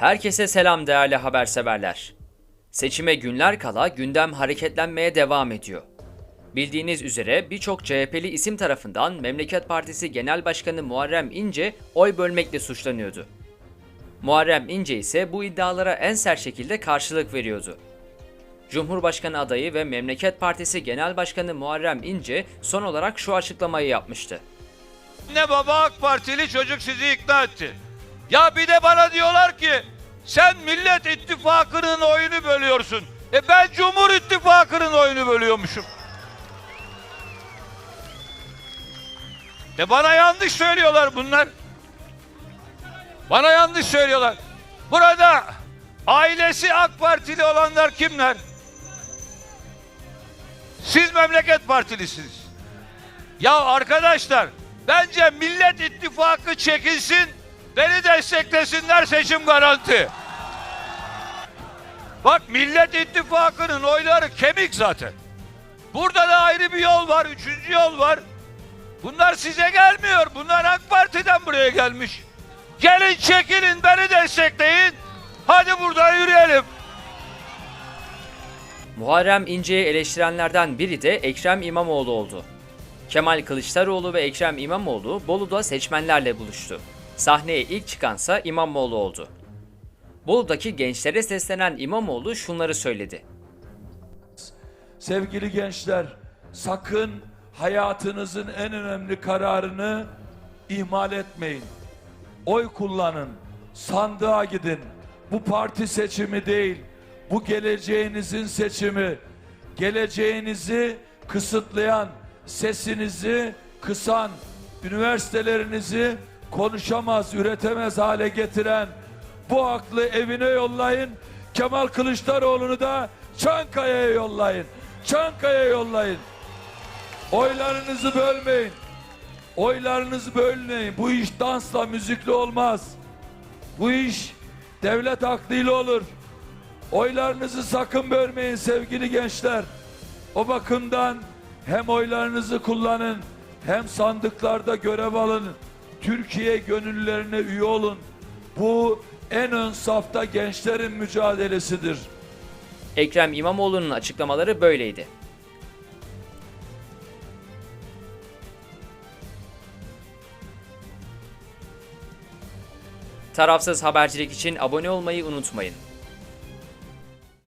Herkese selam değerli haberseverler. Seçime günler kala gündem hareketlenmeye devam ediyor. Bildiğiniz üzere birçok CHP'li isim tarafından Memleket Partisi Genel Başkanı Muharrem İnce oy bölmekle suçlanıyordu. Muharrem İnce ise bu iddialara en sert şekilde karşılık veriyordu. Cumhurbaşkanı adayı ve Memleket Partisi Genel Başkanı Muharrem İnce son olarak şu açıklamayı yapmıştı. Anne baba AK Partili çocuk sizi ikna etti. Ya bir de bana diyorlar ki sen Millet İttifakı'nın oyunu bölüyorsun. E ben Cumhur İttifakı'nın oyunu bölüyormuşum. E bana yanlış söylüyorlar bunlar. Bana yanlış söylüyorlar. Burada ailesi AK Partili olanlar kimler? Siz Memleket Partilisiniz. Ya arkadaşlar bence Millet İttifakı çekilsin, beni desteklesinler seçim garanti. Bak Millet İttifakı'nın oyları kemik zaten. Burada da ayrı bir yol var, üçüncü yol var. Bunlar size gelmiyor, bunlar AK Parti'den buraya gelmiş. Gelin çekilin, beni destekleyin. Hadi burada yürüyelim. Muharrem İnce'yi eleştirenlerden biri de Ekrem İmamoğlu oldu. Kemal Kılıçdaroğlu ve Ekrem İmamoğlu Bolu'da seçmenlerle buluştu. Sahneye ilk çıkansa İmamoğlu oldu. Bolu'daki gençlere seslenen İmamoğlu şunları söyledi. Sevgili gençler, sakın hayatınızın en önemli kararını ihmal etmeyin. Oy kullanın, sandığa gidin. Bu parti seçimi değil, bu geleceğinizin seçimi. Geleceğinizi kısıtlayan, sesinizi kısan, üniversitelerinizi konuşamaz, üretemez hale getiren bu aklı evine yollayın. Kemal Kılıçdaroğlu'nu da Çankaya'ya yollayın. Çankaya'ya yollayın. Oylarınızı bölmeyin. Oylarınızı bölmeyin. Bu iş dansla, müzikle olmaz. Bu iş devlet aklıyla olur. Oylarınızı sakın bölmeyin sevgili gençler. O bakımdan hem oylarınızı kullanın hem sandıklarda görev alın. Türkiye gönüllerine üye olun. Bu en ön safta gençlerin mücadelesidir. Ekrem İmamoğlu'nun açıklamaları böyleydi. Tarafsız habercilik için abone olmayı unutmayın.